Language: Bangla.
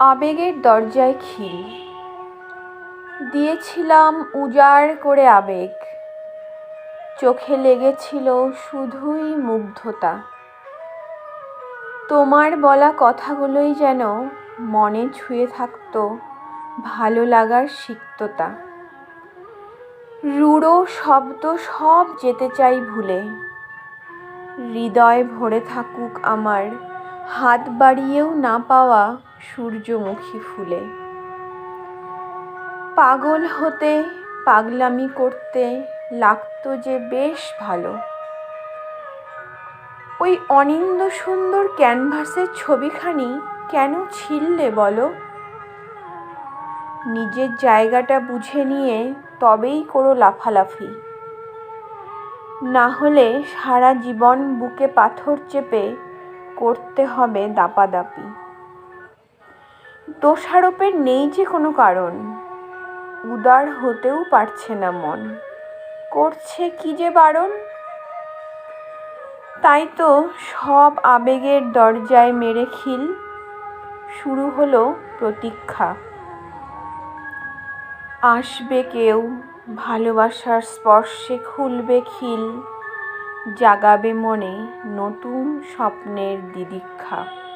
আবেগের দরজায় খিল। দিয়েছিলাম উজাড় করে আবেগ। চোখে লেগেছিল শুধুই মুগ্ধতা। তোমার বলা কথাগুলোই যেন মনে ছুঁয়ে থাকত ভালো লাগার সিক্ততা। রূঢ় শব্দ সব যেতে চাই ভুলে। হৃদয় ভরে থাকুক আমার হাত বাড়িয়েও না পাওয়া সূর্যমুখী ফুলে। পাগল হতে, পাগলামি করতে লাগতো যে বেশ ভালো। ওই অনিন্দ সুন্দর ক্যানভাসের ছবিখানি কেন ছিললে বলো? নিজের জায়গাটা বুঝে নিয়ে তবেই করো লাফালাফি। না হলে সারা জীবন বুকে পাথর চেপে করতে হবে দাপাদাপি। দোষারোপের নেই যে কোনো কারণ। উদার হতেও পারছে না মন। করছে কি যে বারণ? তাই তো সব আবেগের দরজায় মেরে খিল। শুরু হলো প্রতীক্ষা। আসবে কেউ, ভালোবাসার স্পর্শে খুলবে খিল। জাগাবে মনে নতুন স্বপ্নের দিদিক্ষা।